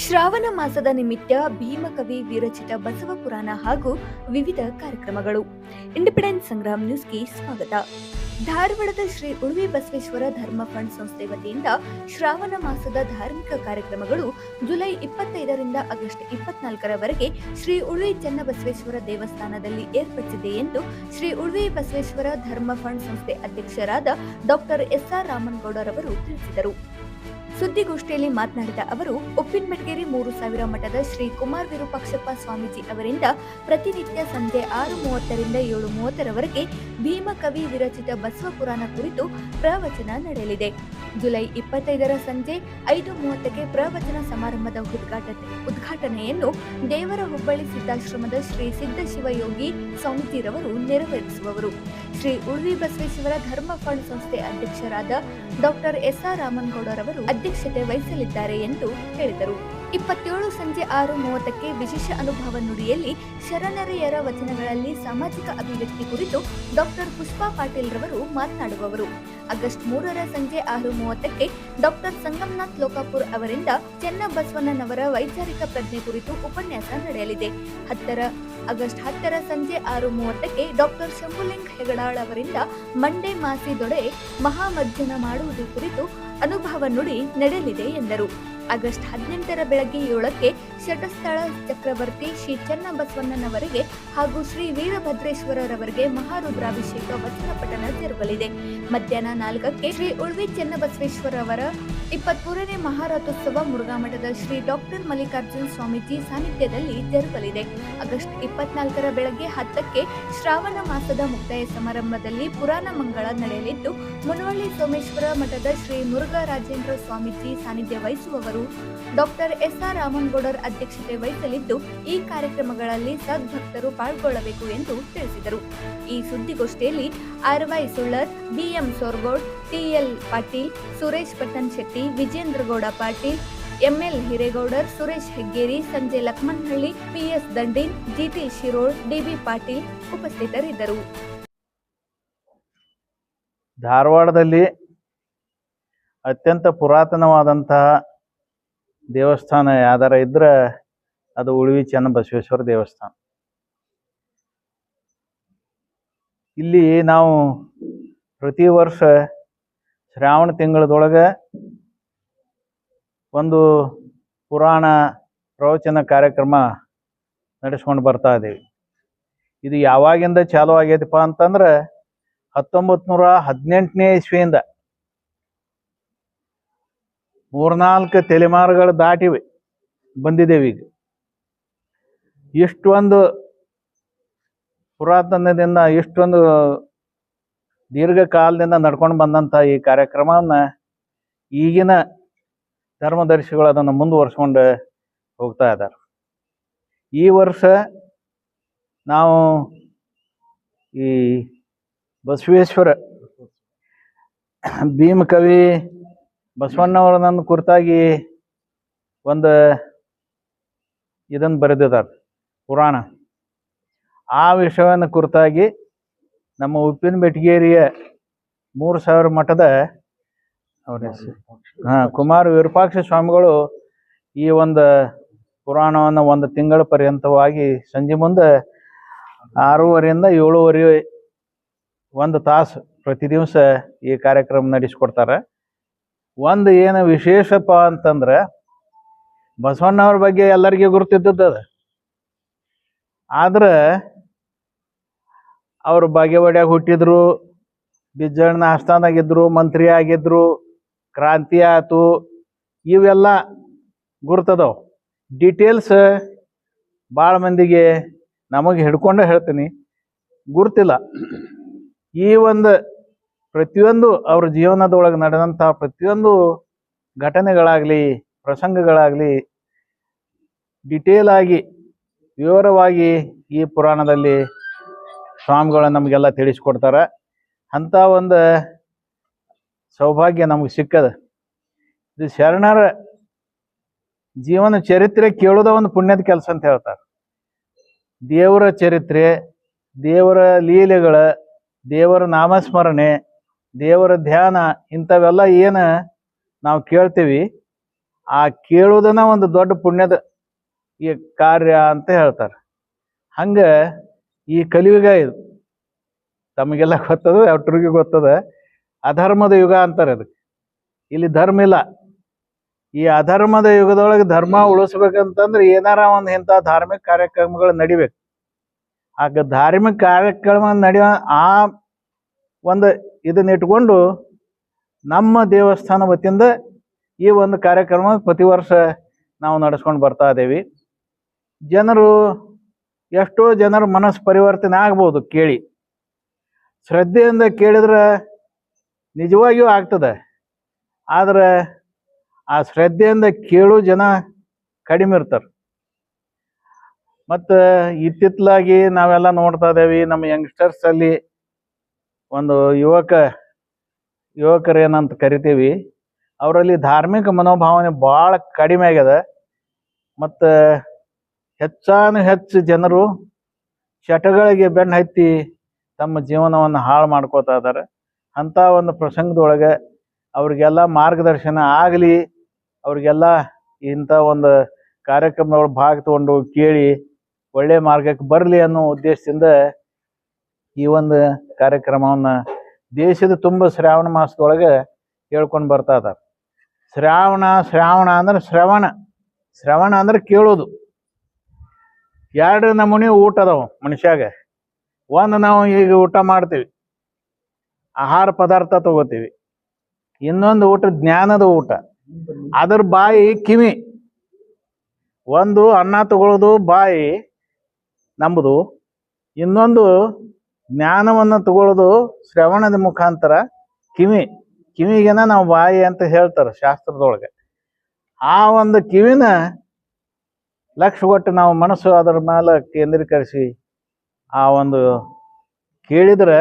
ಶ್ರಾವಣ ಮಾಸದ ನಿಮಿತ್ತ ಭೀಮಕವಿ, ವಿರಚಿತ ಬಸವ ಪುರಾಣ ಹಾಗೂ ವಿವಿಧ ಕಾರ್ಯಕ್ರಮಗಳು. ಇಂಡಿಪೆಂಡೆನ್ಸ್ ಸಂಗ್ರಾಮ್ ನ್ಯೂಸ್ಗೆ ಸ್ವಾಗತ. ಧಾರವಾಡದ ಶ್ರೀ ಉಳುವಿ ಬಸವೇಶ್ವರ ಧರ್ಮ ಫಂಡ್ ಸಂಸ್ಥೆ ವತಿಯಿಂದ ಶ್ರಾವಣ ಮಾಸದ ಧಾರ್ಮಿಕ ಕಾರ್ಯಕ್ರಮಗಳು ಜುಲೈ ಇಪ್ಪತ್ತೈದರಿಂದ ಆಗಸ್ಟ್ ಇಪ್ಪತ್ನಾಲ್ಕರವರೆಗೆ ಶ್ರೀ ಉಳುವಿ ಚನ್ನಬಸವೇಶ್ವರ ದೇವಸ್ಥಾನದಲ್ಲಿ ಏರ್ಪಡಿಸಿದೆ ಎಂದು ಶ್ರೀ ಉಳುವಿ ಬಸವೇಶ್ವರ ಧರ್ಮ ಫಂಡ್ ಸಂಸ್ಥೆ ಅಧ್ಯಕ್ಷರಾದ ಡಾಕ್ಟರ್ ಎಸ್ಆರ್ ರಾಮನಗೌಡರವರು ತಿಳಿಸಿದರು. ಸುದ್ದಿಗೋಷ್ಠಿಯಲ್ಲಿ ಮಾತನಾಡಿದ ಅವರು ಉಪ್ಪಿನಮೆಟಗೇರಿ ಮೂರು ಸಾವಿರ ಮಠದ ಶ್ರೀ ಕುಮಾರ್ ವಿರೂಪಾಕ್ಷಪ್ಪ ಸ್ವಾಮೀಜಿ ಅವರಿಂದ ಪ್ರತಿನಿತ್ಯ ಸಂಜೆ ಆರು ಮೂವತ್ತರಿಂದ ಏಳು ಮೂವತ್ತರವರೆಗೆ ಭೀಮಕವಿ ವಿರಚಿತ ಬಸವ ಪುರಾಣ ಕುರಿತು ಪ್ರವಚನ ನಡೆಯಲಿದೆ. ಜುಲೈ ಇಪ್ಪತ್ತೈದರ ಸಂಜೆ ಐದು ಮೂವತ್ತಕ್ಕೆ ಪ್ರವಚನ ಸಮಾರಂಭದ ಉದ್ಘಾಟನೆ, ಉದ್ಘಾಟನೆಯನ್ನು ದೇವರ ಹುಬ್ಬಳ್ಳಿ ಸಿದ್ದಾಶ್ರಮದ ಶ್ರೀ ಸಿದ್ದಶಿವಯೋಗಿ ಸ್ವಾಮೀಜಿರವರು ನೆರವೇರಿಸುವವರು. ಶ್ರೀ ಉಳ್ವಿ ಬಸವೇಶ್ವರ ಧರ್ಮ ಫಂಡ್ ಸಂಸ್ಥೆ ಅಧ್ಯಕ್ಷರಾದ ಡಾಕ್ಟರ್ ಎಸ್ ಆರ್ ರಾಮನಗೌಡರವರು ಅಧ್ಯಕ್ಷತೆ ವಹಿಸಲಿದ್ದಾರೆ ಎಂದು ಹೇಳಿದರು. ಇಪ್ಪತ್ತೇಳು ಸಂಜೆ ಆರು ಮೂವತ್ತಕ್ಕೆ ವಿಶೇಷ ಅನುಭವ ನುಡಿಯಲ್ಲಿ ಶರಣರೆಯರ ವಚನಗಳಲ್ಲಿ ಸಾಮಾಜಿಕ ಅಭಿವ್ಯಕ್ತಿ ಕುರಿತು ಡಾಕ್ಟರ್ ಪುಷ್ಪಾ ಪಾಟೀಲ್ ರವರು ಮಾತನಾಡುವವರು. ಆಗಸ್ಟ್ ಮೂರರ ಸಂಜೆ ಆರು ಮೂವತ್ತಕ್ಕೆ ಡಾಕ್ಟರ್ ಸಂಗಮನಾಥ್ ಲೋಕಾಪುರ್ ಅವರಿಂದ ಚೆನ್ನಬಸವಣ್ಣನವರ ವೈಚಾರಿಕ ಪ್ರಜ್ಞೆ ಕುರಿತು ಉಪನ್ಯಾಸ ನಡೆಯಲಿದೆ. ಹತ್ತರ ಆಗಸ್ಟ್ ಹತ್ತರ ಸಂಜೆ ಆರು ಮೂವತ್ತಕ್ಕೆ ಡಾಕ್ಟರ್ ಶಂಭುಲಿಂಗ್ ಹೆಗಡಾಳ್ ಅವರಿಂದ ಮಂಡೆ ಮಾಸಿ ದೊಡೆ ಮಹಾಮಜ್ಜನ ಮಾಡುವುದು ಕುರಿತು ಅನುಭವ ನುಡಿ ನಡೆಯಲಿದೆ ಎಂದರು. ಆಗಸ್ಟ್ ಹದಿನೆಂಟರ ಬೆಳಗ್ಗೆ ಏಳಕ್ಕೆ ಶಟಸ್ಥಳ ಚಕ್ರವರ್ತಿ ಶ್ರೀ ಚನ್ನಬಸವಣ್ಣನವರಿಗೆ ಹಾಗೂ ಶ್ರೀ ವೀರಭದ್ರೇಶ್ವರರವರಿಗೆ ಮಹಾರುದ್ರಾಭಿಷೇಕ ವಚನ ಪಠಣ ಜರುಗಲಿದೆ ಮಧ್ಯಾಹ್ನ ನಾಲ್ಕಕ್ಕೆ ಶ್ರೀ ಉಳ್ವಿ ಚನ್ನಬಸವೇಶ್ವರವರ ಇಪ್ಪತ್ಮೂರನೇ ಮಹಾರಥೋತ್ಸವ ಮುರುಘಾಮಠದ ಶ್ರೀ ಡಾಕ್ಟರ್ ಮಲ್ಲಿಕಾರ್ಜುನ ಸ್ವಾಮೀಜಿ ಸಾನ್ನಿಧ್ಯದಲ್ಲಿ ಜರುಗಲಿದೆ. ಆಗಸ್ಟ್ ಇಪ್ಪತ್ನಾಲ್ಕರ ಬೆಳಗ್ಗೆ ಹತ್ತಕ್ಕೆ ಶ್ರಾವಣ ಮಾಸದ ಮುಕ್ತಾಯ ಸಮಾರಂಭದಲ್ಲಿ ಪುರಾಣ ಮಂಗಳ ನಡೆಯಲಿದ್ದು, ಮುನವಳ್ಳಿ ಸೋಮೇಶ್ವರ ಮಠದ ಶ್ರೀ ಮುರುಘರಾಜೇಂದ್ರ ಸ್ವಾಮೀಜಿ ಸಾನ್ನಿಧ್ಯ ವಹಿಸುವವರು ಡಾಕ್ಟರ್ ಎಸ್ ಆರ್ ರಾಮನ್ಗೌಡರ್ ಅಧ್ಯಕ್ಷತೆ ವಹಿಸಲಿದ್ದು, ಈ ಕಾರ್ಯಕ್ರಮಗಳಲ್ಲಿ ಸದ್ಭಕ್ತರು ಪಾಲ್ಗೊಳ್ಳಬೇಕು ಎಂದು ತಿಳಿಸಿದರು. ಈ ಸುದ್ದಿಗೋಷ್ಠಿಯಲ್ಲಿ R Y Sullar BM Sorgod TL Patil, Suresh Pattan Shetty, Vijendragowda Patil, ML Hiregoudar, Suresh Heggeri Sanjay Lakshmanahalli PS Dandin GT Shirol, DB Patil ಉಪಸ್ಥಿತರಿದ್ದರು. ಧಾರವಾಡದಲ್ಲಿ ಅತ್ಯಂತ ಪುರಾತನವಾದಂತಹ ದೇವಸ್ಥಾನ ಯಾವ್ದಾರ ಇದ್ರೆ ಅದು ಉಳುವಿ ಚನ್ನಬಸವೇಶ್ವರ ದೇವಸ್ಥಾನ. ಇಲ್ಲಿ ನಾವು ಪ್ರತಿ ವರ್ಷ ಶ್ರಾವಣ ತಿಂಗಳದೊಳಗೆ ಒಂದು ಪುರಾಣ ಪ್ರವಚನ ಕಾರ್ಯಕ್ರಮ ನಡೆಸ್ಕೊಂಡು ಬರ್ತಾ ಇದ್ದೀವಿ ಇದು ಯಾವಾಗಿಂದ ಚಾಲು ಆಗೈತಪ್ಪ ಅಂತಂದ್ರೆ ಹತ್ತೊಂಬತ್ತು ನೂರ ಹದಿನೆಂಟನೇ ಇಸ್ವಿಯಿಂದ ಮೂರ್ನಾಲ್ಕು ತಲೆಮಾರುಗಳು ದಾಟಿವೆ, ಬಂದಿದ್ದೇವೆ ಈಗ. ಇಷ್ಟೊಂದು ಪುರಾತನದಿಂದ ಇಷ್ಟೊಂದು ದೀರ್ಘಕಾಲದಿಂದ ನಡ್ಕೊಂಡು ಬಂದಂಥ ಈ ಕಾರ್ಯಕ್ರಮವನ್ನು ಈಗಿನ ಧರ್ಮದರ್ಶಿಗಳು ಅದನ್ನು ಮುಂದುವರ್ಸ್ಕೊಂಡು ಹೋಗ್ತಾ ಇದ್ದಾರೆ. ಈ ವರ್ಷ ನಾವು ಈ ಬಸವೇಶ್ವರ ಭೀಮಕವಿ ಬಸವಣ್ಣವರನ್ನ ಕುರಿತಾಗಿ ಒಂದು ಇದನ್ನು ಬರೆದಿದ್ದಾರೆ, ಪುರಾಣ. ಆ ವಿಷಯವನ್ನು ಕುರಿತಾಗಿ ನಮ್ಮ ಉಪ್ಪಿನ ಬೆಟಗೇರಿಯ ಮೂರು ಸಾವಿರ ಮಠದ ಅವ್ರ ಹೆಸರು. ಹಾಂ, ಕುಮಾರ ವಿರೂಪಾಕ್ಷ ಸ್ವಾಮಿಗಳು ಈ ಒಂದು ಪುರಾಣವನ್ನು ಒಂದು ತಿಂಗಳ ಪರ್ಯಂತವಾಗಿ ಸಂಜೆ ಮುಂದೆ ಆರೂವರೆಯಿಂದ ಏಳುವರೆ ಒಂದು ತಾಸು ಪ್ರತಿ ದಿವಸ ಈ ಕಾರ್ಯಕ್ರಮ ನಡೆಸಿಕೊಡ್ತಾರೆ. ಒಂದು ಏನು ವಿಶೇಷಪ್ಪ ಅಂತಂದ್ರೆ ಬಸವಣ್ಣವ್ರ ಬಗ್ಗೆ ಎಲ್ಲರಿಗೂ ಗುರುತಿದ್ದದ್ದು ಅದು. ಆದ್ರೆ ಅವರು ಬಾಗೇವಾಡ್ಯಾಗ ಹುಟ್ಟಿದ್ರು ಬಿಜ್ಜಣ್ಣ ಆಸ್ಥಾನಾಗಿದ್ದರು ಮಂತ್ರಿ ಆಗಿದ್ರು, ಕ್ರಾಂತಿ ಆಯಿತು, ಇವೆಲ್ಲ ಗುರ್ತದವು. ಡೀಟೇಲ್ಸ್ ಭಾಳ ಮಂದಿಗೆ ನಮಗೆ ಹಿಡ್ಕೊಂಡು ಹೇಳ್ತೀನಿ. ಗುರ್ತಿಲ್ಲ. ಈ ಒಂದು ಪ್ರತಿಯೊಂದು ಅವ್ರ ಜೀವನದೊಳಗೆ ನಡೆದಂಥ ಪ್ರತಿಯೊಂದು ಘಟನೆಗಳಾಗಲಿ, ಪ್ರಸಂಗಗಳಾಗಲಿ ಡಿಟೇಲ್ ಆಗಿ, ವಿವರವಾಗಿ ಈ ಪುರಾಣದಲ್ಲಿ ಸ್ವಾಮಿಗಳು ನಮಗೆಲ್ಲ ತಿಳಿಸ್ಕೊಡ್ತಾರೆ. ಅಂಥ ಒಂದು ಸೌಭಾಗ್ಯ ನಮಗೆ ಸಿಕ್ಕದ. ಇದು ಶರಣರ ಜೀವನ ಚರಿತ್ರೆ ಕೇಳೋದ ಒಂದು ಪುಣ್ಯದ ಕೆಲಸ ಅಂತ ಹೇಳ್ತಾರೆ. ದೇವರ ಚರಿತ್ರೆ, ದೇವರ ಲೀಲೆಗಳ, ದೇವರ ನಾಮಸ್ಮರಣೆ, ದೇವರ ಧ್ಯಾನ ಇಂಥವೆಲ್ಲ ಏನು ನಾವು ಕೇಳ್ತೀವಿ. ಆ ಕೇಳುವುದನ್ನ ಒಂದು ದೊಡ್ಡ ಪುಣ್ಯದ ಈ ಕಾರ್ಯ ಅಂತ ಹೇಳ್ತಾರೆ. ಹಂಗ ಈ ಕಲಿಯುಗ ಇದು. ತಮಗೆಲ್ಲ ಗೊತ್ತದ ಅವ್ರಿಗೆ ಗೊತ್ತದ. ಅಧರ್ಮದ ಯುಗ ಅಂತಾರೆ ಅದಕ್ಕೆ ಇಲ್ಲಿ ಧರ್ಮ ಇಲ್ಲ. ಈ ಅಧರ್ಮದ ಯುಗದೊಳಗೆ ಧರ್ಮ ಉಳಿಸ್ಬೇಕಂತಂದ್ರೆ ಏನಾರ ಒಂದು ಇಂಥ ಧಾರ್ಮಿಕ ಕಾರ್ಯಕ್ರಮಗಳು ನಡಿಬೇಕು. ಆಗ ಧಾರ್ಮಿಕ ಕಾರ್ಯಕ್ರಮ ನಡೆಯುವ ಆ ಒಂದು ಇದನ್ನ ಇಟ್ಕೊಂಡು ನಮ್ಮ ದೇವಸ್ಥಾನ ವತಿಯಿಂದ ಈ ಒಂದು ಕಾರ್ಯಕ್ರಮ ಪ್ರತಿ ವರ್ಷ ನಾವು ನಡೆಸ್ಕೊಂಡು ಬರ್ತಾ ಇದ್ದೇವೆ ಜನರು ಎಷ್ಟೋ ಜನರ ಮನಸ್ಸು ಪರಿವರ್ತನೆ ಆಗ್ಬೋದು ಕೇಳಿ. ಶ್ರದ್ಧೆಯಿಂದ ಕೇಳಿದ್ರೆ ನಿಜವಾಗಿಯೂ ಆಗ್ತದೆ. ಆದರೆ ಆ ಶ್ರದ್ಧೆಯಿಂದ ಕೇಳೋ ಜನ ಕಡಿಮೆ ಇರ್ತಾರೆ. ಮತ್ತು ಇತ್ತಿತ್ತಲಾಗಿ ನಾವೆಲ್ಲ ನೋಡ್ತಾ ಇದ್ದೇವೆ, ನಮ್ಮ ಯಂಗ್ಸ್ಟರ್ಸಲ್ಲಿ ಒಂದು ಯುವಕ, ಯುವಕರು ಏನಂತ ಕರಿತೀವಿ, ಅವರಲ್ಲಿ ಧಾರ್ಮಿಕ ಮನೋಭಾವನೆ ಭಾಳ ಕಡಿಮೆ ಆಗ್ಯದ ಮತ್ತು ಹೆಚ್ಚಾನು ಹೆಚ್ಚು ಜನರು ಚಟಗಳಿಗೆ ಬೆನ್ನು ಹತ್ತಿ ತಮ್ಮ ಜೀವನವನ್ನು ಹಾಳು ಮಾಡ್ಕೋತಾ ಇದ್ದಾರೆ. ಅಂಥ ಒಂದು ಪ್ರಸಂಗದೊಳಗೆ ಅವ್ರಿಗೆಲ್ಲ ಮಾರ್ಗದರ್ಶನ ಆಗಲಿ, ಅವ್ರಿಗೆಲ್ಲ ಇಂಥ ಒಂದು ಕಾರ್ಯಕ್ರಮದೊಳಗೆ ಭಾಗ ತಗೊಂಡು ಕೇಳಿ ಒಳ್ಳೆ ಮಾರ್ಗಕ್ಕೆ ಬರಲಿ ಅನ್ನೋ ಉದ್ದೇಶದಿಂದ ಈ ಒಂದು ಕಾರ್ಯಕ್ರಮವನ್ನು ದೇಶದ ತುಂಬ ಶ್ರಾವಣ ಮಾಸದೊಳಗೆ ಹೇಳ್ಕೊಂಡು ಬರ್ತಾ ಇದ್ದಾರೆ. ಶ್ರಾವಣ ಶ್ರಾವಣ ಅಂದ್ರೆ ಶ್ರವಣ. ಶ್ರವಣ ಅಂದ್ರೆ ಕೇಳೋದು. ಎರಡು ನಮೂನಿ ಊಟ ಅದಾವ ಮನುಷ್ಯಾಗ. ಒಂದು ನಾವು ಈಗ ಊಟ ಮಾಡ್ತೀವಿ. ಆಹಾರ ಪದಾರ್ಥ ತಗೋತೀವಿ. ಇನ್ನೊಂದು ಊಟ ಜ್ಞಾನದ ಊಟ. ಅದ್ರ ಬಾಯಿ ಕಿವಿ. ಒಂದು ಅನ್ನ ತಗೊಳ್ಳೋದು ಬಾಯಿ ನಂಬುದು. ಇನ್ನೊಂದು ಜ್ಞಾನವನ್ನು ತಗೊಳ್ಳೋದು ಶ್ರವಣದ ಮುಖಾಂತರ ಕಿವಿ. ಕಿವಿಗೆನ ನಾವು ಬಾಯಿ ಅಂತ ಹೇಳ್ತಾರೆ ಶಾಸ್ತ್ರದೊಳಗೆ. ಆ ಒಂದು ಕಿವಿನ ಲಕ್ಷ್ಯ ಕೊಟ್ಟು ನಾವು ಮನಸ್ಸು ಅದರ ಮೇಲೆ ಕೇಂದ್ರೀಕರಿಸಿ ಆ ಒಂದು ಕೇಳಿದ್ರೆ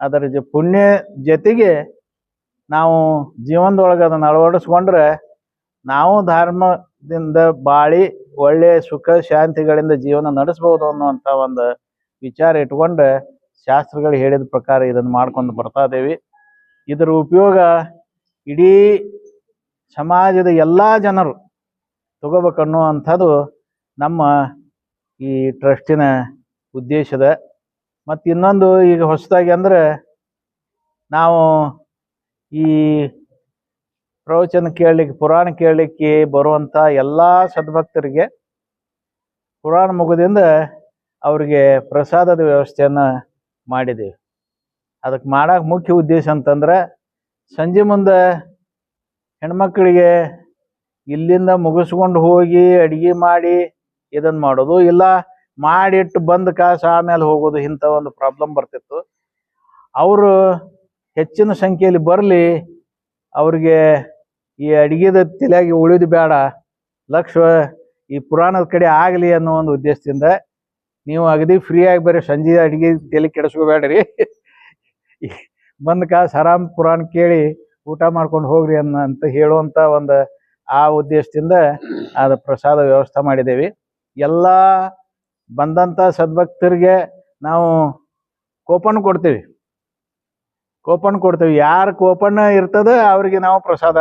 ಅದರ ಜ ಪುಣ್ಯ ಜೊತೆಗೆ ನಾವು ಜೀವನದೊಳಗೆ ಅದನ್ನು ಅಳವಡಿಸ್ಕೊಂಡ್ರೆ ನಾವು ಧರ್ಮದಿಂದ ಬಾಳಿ ಒಳ್ಳೆಯ ಸುಖ ಶಾಂತಿಗಳಿಂದ ಜೀವನ ನಡೆಸ್ಬೋದು ಅನ್ನುವಂಥ ಒಂದು ವಿಚಾರ ಇಟ್ಕೊಂಡು ಶಾಸ್ತ್ರಗಳು ಹೇಳಿದ ಪ್ರಕಾರ ಇದನ್ನು ಮಾಡ್ಕೊಂಡು ಬರ್ತಾ ಇದ್ದೇವೆ. ಇದರ ಉಪಯೋಗ ಇಡೀ ಸಮಾಜದ ಎಲ್ಲ ಜನರು ತಗೋಬೇಕನ್ನುವಂಥದ್ದು ನಮ್ಮ ಈ ಟ್ರಸ್ಟಿನ ಉದ್ದೇಶದ ಮತ್ತು ಇನ್ನೊಂದು ಈಗ ಹೊಸದಾಗಿ ಅಂದ್ರೆ ನಾವು ಈ ಪ್ರವಚನ ಕೇಳಲಿಕ್ಕೆ, ಪುರಾಣ ಕೇಳಲಿಕ್ಕೆ ಬರುವಂಥ ಎಲ್ಲ ಸದ್ಭಕ್ತರಿಗೆ ಪುರಾಣ ಮುಗದಿಂದ ಅವರಿಗೆ ಪ್ರಸಾದದ ವ್ಯವಸ್ಥೆಯನ್ನು ಮಾಡಿದ್ದೀವಿ ಅದಕ್ಕೆ ಮಾಡಕ್ಕೆ ಮುಖ್ಯ ಉದ್ದೇಶ ಅಂತಂದ್ರೆ ಸಂಜೆ ಮುಂದೆ ಹೆಣ್ಮಕ್ಳಿಗೆ ಇಲ್ಲಿಂದ ಮುಗಿಸ್ಕೊಂಡು ಹೋಗಿ ಅಡುಗೆ ಮಾಡಿ ಇದನ್ನು ಮಾಡೋದು. ಇಲ್ಲ, ಮಾಡಿಟ್ಟು ಬಂದ ಕಾಸು ಆಮೇಲೆ ಹೋಗೋದು ಇಂಥ ಒಂದು ಪ್ರಾಬ್ಲಮ್ ಬರ್ತಿತ್ತು. ಅವರು ಹೆಚ್ಚಿನ ಸಂಖ್ಯೆಯಲ್ಲಿ ಬರಲಿ, ಅವ್ರಿಗೆ ಈ ಅಡಿಗೆದ ತಲೆಯಾಗಿ ಉಳಿದು ಬೇಡ, ಲಕ್ಷ ಈ ಪುರಾಣದ ಕಡೆ ಆಗಲಿ ಅನ್ನೋ ಒಂದು ಉದ್ದೇಶದಿಂದ ನೀವು ಅಗದಿ ಫ್ರೀಯಾಗಿ ಬರ್ರಿ ಸಂಜೆ ಅಡಿಗೆ ತಲೆ ಕೆಡಿಸ್ಕೋಬೇಡ್ರಿ. ಬಂದ ಕಾಸು ಆರಾಮ್ ಪುರಾಣ ಕೇಳಿ ಊಟ ಮಾಡ್ಕೊಂಡು ಹೋಗ್ರಿ ಅನ್ನ ಅಂತ ಹೇಳುವಂಥ ಒಂದು ಆ ಉದ್ದೇಶದಿಂದ ಅದ ಪ್ರಸಾದ ವ್ಯವಸ್ಥೆ ಮಾಡಿದ್ದೇವೆ. ಎಲ್ಲ ಬಂದಂಥ ಸದ್ಭಕ್ತರಿಗೆ ನಾವು ಕೂಪನ್ ಕೊಡ್ತೀವಿ. ಕೂಪನ್ ಕೊಡ್ತೀವಿ. ಯಾರು ಕೂಪನ್ ಇರ್ತದೆ ಅವರಿಗೆ ನಾವು ಪ್ರಸಾದ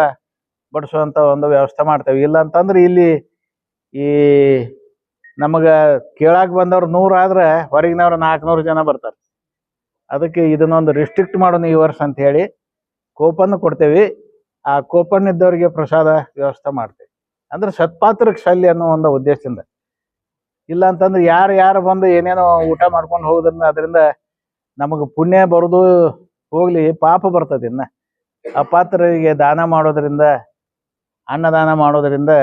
ಬಡಿಸುವಂಥ ಒಂದು ವ್ಯವಸ್ಥೆ ಮಾಡ್ತೇವೆ. ಇಲ್ಲ ಅಂತಂದ್ರೆ ಇಲ್ಲಿ ಈ ನಮಗೆ ಕೇಳಾಕ್ ಬಂದವ್ರು ನೂರು ಆದ್ರೆ ಹೊರಗಿನವ್ರು ನಾಲ್ಕುನೂರು ಜನ ಬರ್ತಾರೆ. ಅದಕ್ಕೆ ಇದನ್ನೊಂದು ರಿಸ್ಟ್ರಿಕ್ಟ್ ಮಾಡೋಣ ಈ ವರ್ಷ ಅಂತ ಹೇಳಿ ಕೂಪನ್ ಕೊಡ್ತೇವೆ. ಆ ಕೂಪನ್ ಇದ್ದವರಿಗೆ ಪ್ರಸಾದ ವ್ಯವಸ್ಥೆ ಮಾಡ್ತೇವೆ. ಅಂದ್ರೆ ಸತ್ಪಾತ್ರಕ್ಕೆ ಶಲ್ಯ ಅನ್ನೋ ಒಂದು ಉದ್ದೇಶದಿಂದ. ಇಲ್ಲ ಅಂತಂದ್ರೆ ಯಾರು ಯಾರು ಬಂದು ಏನೇನೋ ಊಟ ಮಾಡ್ಕೊಂಡು ಹೋಗೋದ್ರಿಂದ ಅದರಿಂದ ನಮಗೆ ಪುಣ್ಯ ಬರೋದು ಹೋಗ್ಲಿ, ಪಾಪ ಬರ್ತದೆ ಇನ್ನ. ಅಪಾತ್ರರಿಗೆ ದಾನ ಮಾಡೋದ್ರಿಂದ, ಅನ್ನದಾನ ಮಾಡೋದ್ರಿಂದ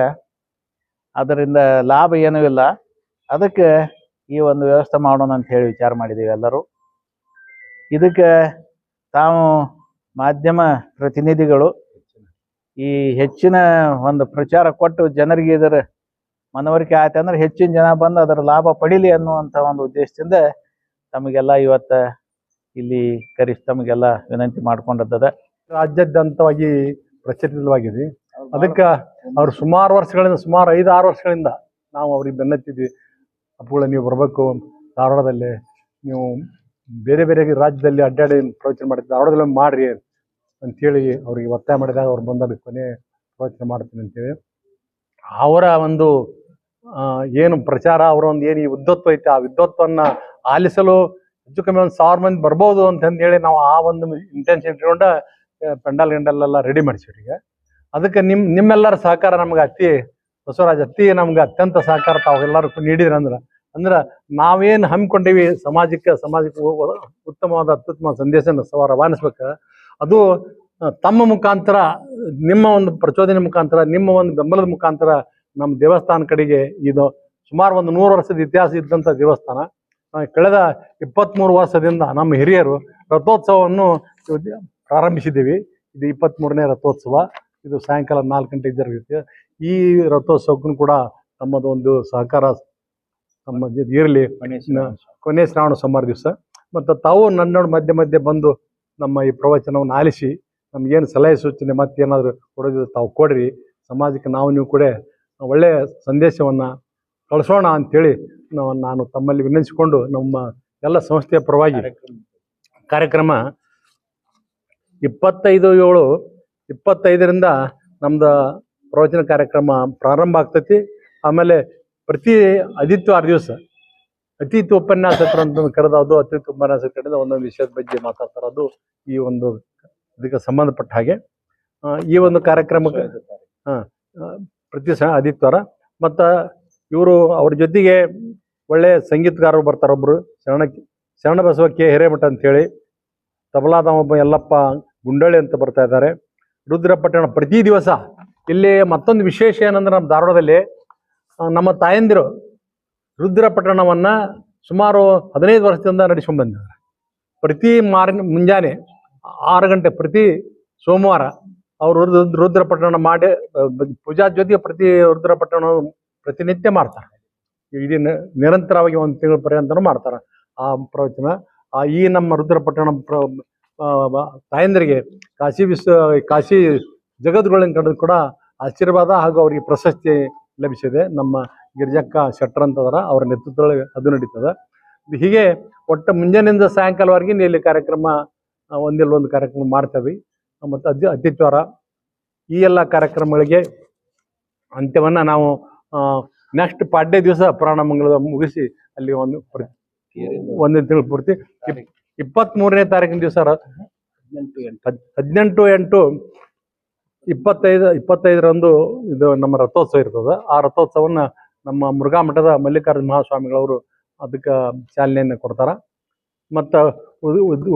ಅದರಿಂದ ಲಾಭ ಏನೂ ಇಲ್ಲ. ಅದಕ್ಕೆ ಈ ಒಂದು ವ್ಯವಸ್ಥೆ ಮಾಡೋಣ ಅಂತ ಹೇಳಿ ವಿಚಾರ ಮಾಡಿದ್ದೀವಿ ಎಲ್ಲರೂ. ಇದಕ್ಕೆ ತಾವು ಮಾಧ್ಯಮ ಪ್ರತಿನಿಧಿಗಳು ಈ ಹೆಚ್ಚಿನ ಒಂದು ಪ್ರಚಾರ ಕೊಟ್ಟು ಜನರಿಗೆ ಇದರ ಮನವರಿಕೆ ಆಯ್ತು ಅಂದ್ರೆ ಹೆಚ್ಚಿನ ಜನ ಬಂದು ಅದರ ಲಾಭ ಪಡೀಲಿ ಅನ್ನುವಂಥ ಒಂದು ಉದ್ದೇಶದಿಂದ ತಮಗೆಲ್ಲ ಇವತ್ತ ಇಲ್ಲಿ ಕರೆಸಿ ತಮಗೆಲ್ಲ ವಿನಂತಿ ಮಾಡ್ಕೊಂಡದ್ದದ. ರಾಜ್ಯಾದ್ಯಂತವಾಗಿ ಪ್ರಚಲಿತವಾಗಿದೆ ಅದಕ್ಕೆ ಅವ್ರು ಸುಮಾರು ವರ್ಷಗಳಿಂದ ಸುಮಾರು ಐದು ಆರು ವರ್ಷಗಳಿಂದ ನಾವು ಅವ್ರಿಗೆ ಬೆನ್ನತ್ತಿದ್ವಿ. ಅಪ್ಪುಗಳ ನೀವು ಬರಬೇಕು. ಧಾರವಾಡದಲ್ಲಿ ನೀವು ಬೇರೆ ಬೇರೆ ರಾಜ್ಯದಲ್ಲಿ ಅಡ್ಡಾಡಿ ಪ್ರವಚನ ಮಾಡಿದ್ದು ಧಾರವಾಡದಲ್ಲಿ ಮಾಡ್ರಿ ಅಂತೇಳಿ ಅವ್ರಿಗೆ ಒತ್ತಾಯ ಮಾಡಿದಾಗ ಅವ್ರು ಬಂದಾಗ ಕೊನೆ ಪ್ರವಚನ ಮಾಡ್ತೀನಿ ಅಂತೇಳಿ. ಅವರ ಒಂದು ಏನು ಪ್ರಚಾರ, ಅವರೊಂದು ಏನು ಈ ಉದ್ದತ್ವ ಐತೆ, ಆ ವಿದ್ವತ್ವನ್ನ ಆಲಿಸಲು ಹೆಚ್ಚು ಕಮ್ಮಿ ಒಂದು ಸಾವಿರ ಮಂದಿ ಬರ್ಬೋದು ಅಂತಂದು ಹೇಳಿ ನಾವು ಆ ಒಂದು ಇಂಟೆನ್ಷನ್ ಇಟ್ಕೊಂಡ ಪೆಂಡಲ್ ಗಿಂಡಲ್ಲೆಲ್ಲ ರೆಡಿ ಮಾಡಿಸಿವಿ ಈಗ. ಅದಕ್ಕೆ ನಿಮ್, ನಿಮ್ಮೆಲ್ಲರ ಸಹಕಾರ ನಮ್ಗೆ ಅತಿ, ಬಸವರಾಜ್ ಅತಿ ನಮ್ಗೆ ಅತ್ಯಂತ ಸಹಕಾರ ತಾವೆಲ್ಲರೂ ನೀಡಿದ್ರಿ ಅಂದ್ರೆ ಅಂದ್ರೆ ನಾವೇನು ಹಮ್ಮಿಕೊಂಡಿವಿ ಸಮಾಜಕ್ಕೆ ಸಮಾಜಕ್ಕೆ ಒ- ಉತ್ತಮವಾದ, ಅತ್ಯುತ್ತಮ ಸಂದೇಶನ ಸವ ರವಾನಿಸ್ಬೇಕು ಅದು ತಮ್ಮ ಮುಖಾಂತರ, ನಿಮ್ಮ ಒಂದು ಪ್ರಚೋದನೆ ಮುಖಾಂತರ, ನಿಮ್ಮ ಒಂದು ಬೆಂಬಲದ ಮುಖಾಂತರ ನಮ್ಮ ದೇವಸ್ಥಾನ ಕಡೆಗೆ ಇದು ಸುಮಾರು ಒಂದು ನೂರು ವರ್ಷದ ಇತಿಹಾಸ ಇದ್ದಂಥ ದೇವಸ್ಥಾನ. ಕಳೆದ ಇಪ್ಪತ್ತ್ಮೂರು ವರ್ಷದಿಂದ ನಮ್ಮ ಹಿರಿಯರು ರಥೋತ್ಸವವನ್ನು ಪ್ರಾರಂಭಿಸಿದ್ದೀವಿ. ಇದು ಇಪ್ಪತ್ತ್ಮೂರನೇ ರಥೋತ್ಸವ. ಇದು ಸಾಯಂಕಾಲ ನಾಲ್ಕು ಗಂಟೆಗೆ ಜರುಗುತ್ತೆ. ಈ ರಥೋತ್ಸವಕ್ಕೂ ಕೂಡ ನಮ್ಮದೊಂದು ಒಂದು ಸಹಕಾರ ನಮ್ಮ ಇರಲಿ. ಕೊನೆ ಶ್ರಾವಣ ಸೋಮವಾರ ದಿವಸ. ಮತ್ತು ತಾವು ನನ್ನೋಡು ಮಧ್ಯೆ ಮಧ್ಯೆ ಬಂದು ನಮ್ಮ ಈ ಪ್ರವಚನವನ್ನು ಆಲಿಸಿ ನಮಗೇನು ಸಲಹೆ ಸೂಚನೆ ಮತ್ತೇನಾದರೂ ಕೊಡೋದಿದ್ರೆ ತಾವು ಕೊಡ್ರಿ. ಸಮಾಜಕ್ಕೆ ನಾವು ನೀವು ಕೂಡ ಒಳ್ಳೆಯ ಸಂದೇಶವನ್ನು ಕಳಿಸೋಣ ಅಂಥೇಳಿ ನಾವು ನಾನು ತಮ್ಮಲ್ಲಿ ವಿನಂತಿಸಿಕೊಂಡು ನಮ್ಮ ಎಲ್ಲ ಸಂಸ್ಥೆಯ ಪರವಾಗಿ ಕಾರ್ಯಕ್ರಮ. ಇಪ್ಪತ್ತೈದು ಏಳು ಇಪ್ಪತ್ತೈದರಿಂದ ನಮ್ದು ಪ್ರವಚನ ಕಾರ್ಯಕ್ರಮ ಪ್ರಾರಂಭ ಆಗ್ತೈತಿ. ಆಮೇಲೆ ಪ್ರತಿ ಆರು ದಿವಸ ಅತಿಥಿ ಉಪನ್ಯಾಸಕರು ಅಂತ ಕರೆದ ಅದು ಅತಿಥಿ ಉಪನ್ಯಾಸ ಕರೆದು ಒಂದೊಂದು ವಿಷಯದ ಬಗ್ಗೆ ಮಾತಾಡ್ತಾರೆ ಅದು ಈ ಒಂದು ಇದಕ್ಕೆ ಸಂಬಂಧಪಟ್ಟ ಹಾಗೆ. ಈ ಒಂದು ಕಾರ್ಯಕ್ರಮಕ್ಕೆ ಹಾ ಪ್ರತಿ ಸಹ ಆದಿತ್ಯವಾರ ಮತ್ತು ಇವರು ಅವ್ರ ಜೊತೆಗೆ ಒಳ್ಳೆ ಸಂಗೀತಗಾರರು ಬರ್ತಾರೆ ಒಬ್ರು. ಶರಣ ಬಸವ ಕೆ ಹಿರೇಮಠ ತಬಲಾದ ಒಬ್ಬ ಯಲ್ಲಪ್ಪ ಗುಂಡಳ್ಳಿ ಅಂತ ಬರ್ತಾ ಇದ್ದಾರೆ. ರುದ್ರಪಟ್ಟಣ ಪ್ರತಿ ದಿವಸ ಇಲ್ಲಿ ಮತ್ತೊಂದು ವಿಶೇಷ ಏನಂದ್ರೆ ನಮ್ಮ ಧಾರವಾಡದಲ್ಲಿ ನಮ್ಮ ತಾಯಂದಿರು ರುದ್ರಪಟ್ಟಣವನ್ನ ಸುಮಾರು ಹದಿನೈದು ವರ್ಷದಿಂದ ನಡೆಸ್ಕೊಂಡ್ ಬಂದಿದ್ದಾರೆ. ಪ್ರತಿ ಮಾರ್ನ ಮುಂಜಾನೆ ಆರು ಗಂಟೆ ಪ್ರತಿ ಸೋಮವಾರ ಅವರು ರುದ್ರ, ರುದ್ರಪಟ್ಟಣ ಮಾಡಿ ಪೂಜಾ ಜೊತೆಗೆ ಪ್ರತಿ ರುದ್ರಪಟ್ಟಣ ಪ್ರತಿನಿತ್ಯ ಮಾಡ್ತಾರೆ. ಇಡೀ ನಿರಂತರವಾಗಿ ಒಂದು ತಿಂಗಳ ಪರ್ಯಂತನೂ ಮಾಡ್ತಾರೆ ಆ ಪ್ರವಚನ. ಆ, ಈ ನಮ್ಮ ರುದ್ರಪಟ್ಟಣ ಪ್ರ ತಾಯಂದ್ರಿಗೆ ಕಾಶಿ ವಿಶ್ವ, ಕಾಶಿ ಜಗದ್ಗುಳಿನ ಕಂಡು ಕೂಡ ಆಶೀರ್ವಾದ ಹಾಗೂ ಅವರಿಗೆ ಪ್ರಶಸ್ತಿ ಲಭಿಸಿದೆ. ನಮ್ಮ ಗಿರಿಜಕ್ಕ ಶೆಟ್ಟರ್ ಅಂತದಾರ, ಅವರ ನೇತೃತ್ವದೊಳಗೆ ಅದು ನಡೀತದೆ. ಹೀಗೆ ಒಟ್ಟು ಮುಂಜಾನೆಯಿಂದ ಸಾಯಂಕಾಲವರೆಗೆ ಇಲ್ಲಿ ಕಾರ್ಯಕ್ರಮ ಒಂದಿಲ್ಲ ಒಂದು ಕಾರ್ಯಕ್ರಮ ಮಾಡ್ತೇವೆ. ಮತ್ತು ಅತಿ ಅತಿಥ್ವಾರ ಈ ಎಲ್ಲ ಕಾರ್ಯಕ್ರಮಗಳಿಗೆ ಅಂತ್ಯವನ್ನು ನಾವು ನೆಕ್ಸ್ಟ್ ಪಾಡ್ಯ ದಿವಸ ಪುರಾಣ ಮಂಗಳದ ಮುಗಿಸಿ ಅಲ್ಲಿ ಒಂದು ಒಂದು ತಿಂಗಳು ಪೂರ್ತಿ. ಇಪ್ಪತ್ತ್ ಇಪ್ಪತ್ತ್ಮೂರನೇ ತಾರೀಕಿನ ದಿವಸ ಹದಿನೆಂಟು ಎಂಟು. ಇಪ್ಪತ್ತೈದು, ಇಪ್ಪತ್ತೈದರಂದು ಇದು ನಮ್ಮ ರಥೋತ್ಸವ ಇರ್ತದೆ. ಆ ರಥೋತ್ಸವವನ್ನು ನಮ್ಮ ಮುರುಘಾ ಮಠದ ಮಲ್ಲಿಕಾರ್ಜುನ ಮಹಾಸ್ವಾಮಿಗಳವರು ಅದಕ್ಕೆ ಚಾಲನೆಯನ್ನು ಕೊಡ್ತಾರೆ. ಮತ್ತು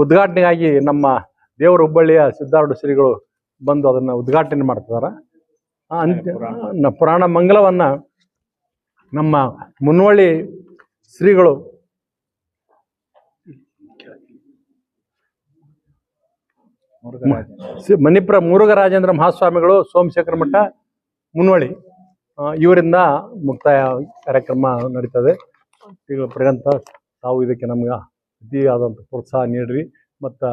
ಉದ್ಘಾಟನೆಗಾಗಿ ನಮ್ಮ ದೇವರ ಹುಬ್ಬಳ್ಳಿಯ ಸಿದ್ಧಾರೂಢ ಶ್ರೀಗಳು ಬಂದು ಅದನ್ನು ಉದ್ಘಾಟನೆ ಮಾಡ್ತಿದ್ದಾರೆ ಅಂತ್ಯ ಪುರಾಣ. ಮಂಗಲವನ್ನ ನಮ್ಮ ಮುನ್ವಳ್ಳಿ ಶ್ರೀಗಳು ಮಣಿಪುರ ಮುರುಘರಾಜೇಂದ್ರ ಮಹಾಸ್ವಾಮಿಗಳು ಸೋಮಶೇಖರ ಮಠ ಮುನ್ವಳ್ಳಿ. ಇವರಿಂದ ಮುಕ್ತಾಯ ಕಾರ್ಯಕ್ರಮ ನಡೀತದೆ. ತಿಂಗಳ ಪರ್ಯಂತ ತಾವು ಇದಕ್ಕೆ ನಮ್ಗೆ ಅತಿಯಾದಂಥ ಪ್ರೋತ್ಸಾಹ ನೀಡ್ರಿ. ಮತ್ತು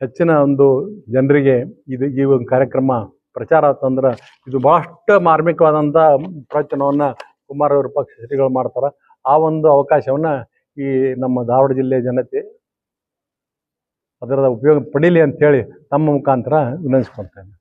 ಹೆಚ್ಚಿನ ಒಂದು ಜನರಿಗೆ ಇದು ಈ ಒಂದು ಕಾರ್ಯಕ್ರಮ ಪ್ರಚಾರ ಆತಂದ್ರೆ ಇದು ಬಹಳಷ್ಟು ಮಾರ್ಮಿಕವಾದಂಥ ಪ್ರವಚನವನ್ನು ಕುಮಾರ ಪಕ್ಷ ಶ್ರೀಗಳು ಮಾಡ್ತಾರೆ. ಆ ಒಂದು ಅವಕಾಶವನ್ನು ಈ ನಮ್ಮ ಧಾರವಾಡ ಜಿಲ್ಲೆಯ ಜನತೆ ಅದರ ಉಪಯೋಗ ಪಡೀಲಿ ಅಂತೇಳಿ ತಮ್ಮ ಮುಖಾಂತರ ವಿನಂತಿಸ್ಕೊಳ್ತೇನೆ.